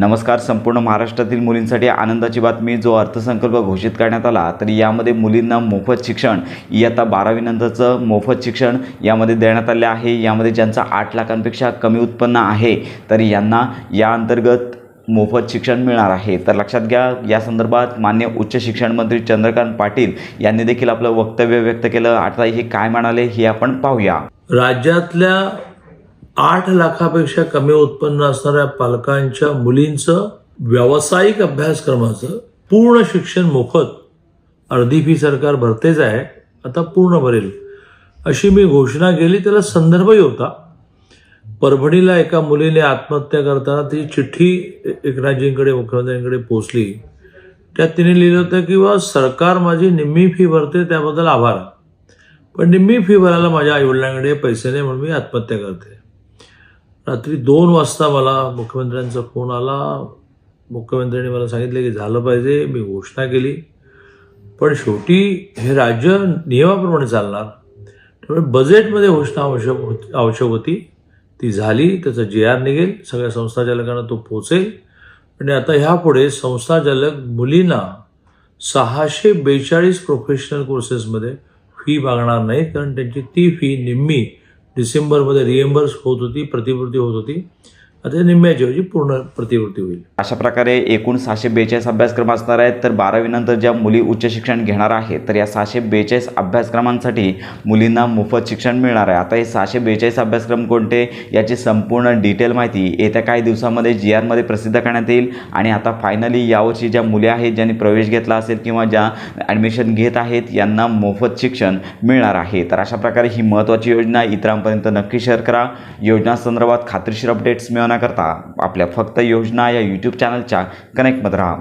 नमस्कार संपूर्ण महाराष्ट्रातील मुलींसाठी आनंदाची बातमी. जो अर्थसंकल्प घोषित करण्यात आला तर यामध्ये मुलींना मोफत शिक्षण. इयत्ता बारावीनंतरचं मोफत शिक्षण यामध्ये देण्यात आले आहे. यामध्ये ज्यांचं आठ लाखांपेक्षा कमी उत्पन्न आहे तर यांना या अंतर्गत मोफत शिक्षण मिळणार आहे. तर लक्षात घ्या या संदर्भात मान्य उच्च शिक्षण मंत्री चंद्रकांत पाटील यांनी देखील आपलं वक्तव्य व्यक्त केलं. आता हे काय म्हणाले हे आपण पाहूया. राज्यातल्या आठ लाखापेक्षा कमी उत्पन्न असणाऱ्या पालकांच्या मुलींचं व्यावसायिक अभ्यासक्रमाचं पूर्ण शिक्षण मोफत अर्धी फी सरकार भरतेच आहे आता पूर्ण भरेल. अशी मी घोषणा केली त्याला संदर्भही होता. परभणीला एका मुलीने आत्महत्या करताना ती चिठ्ठी एकनाथजींकडे मुख्यमंत्र्यांकडे पोचली. त्यात तिने लिहिलं होतं की बा सरकार माझी निम्मी फी भरते त्याबद्दल आभार. पण निम्मी फी भरायला माझ्या आईवडिलांकडे पैसे नाही म्हणून मी आत्महत्या करते. रात्री दोन वाजता मला मुख्यमंत्र्यांचा फोन आला. मुख्यमंत्र्यांनी मला सांगितलं की झालं पाहिजे मी घोषणा केली. पण शेवटी हे राज्य नियमाप्रमाणे चालणार. त्यामुळे बजेटमध्ये घोषणा आवश्यक होती आवश्यक होती. ती झाली त्याचा जे आर निघेल सगळ्या संस्थाचालकांना तो पोचेल आणि आता ह्यापुढे संस्थाचालक मुलींना सहाशे बेचाळीस प्रोफेशनल कोर्सेसमध्ये फी मागणार नाही कारण त्यांची ती फी निम्मी डिसेंबरमध्ये रिएम्बर्स होत होती प्रतिपूर्ती होत होती. आता निम्म्याची पूर्ण प्रतिवृत्ती होईल. अशा प्रकारे एकूण सहाशे बेचाळीस अभ्यासक्रम असणार आहेत तर बारावीनंतर ज्या मुली उच्च शिक्षण घेणार आहेत तर या सहाशे बेचाळीस अभ्यासक्रमांसाठी मुलींना मोफत शिक्षण मिळणार आहे. आता हे सहाशे बेचाळीस अभ्यासक्रम कोणते याची संपूर्ण डिटेल माहिती येत्या काही दिवसामध्ये जी आरमध्ये प्रसिद्ध करण्यात येईल. आणि आता फायनली यावर्षी ज्या मुली आहेत ज्यांनी प्रवेश घेतला असेल किंवा ज्या ॲडमिशन घेत आहेत यांना मोफत शिक्षण मिळणार आहे. तर अशा प्रकारे ही महत्त्वाची योजना इतरांपर्यंत नक्की शेअर करा. योजना संदर्भात खात्रीशीर अपडेट्स करता आपल्या फक्त योजना या यूट्यूब चॅनलच्या कनेक्टमध्ये राहा.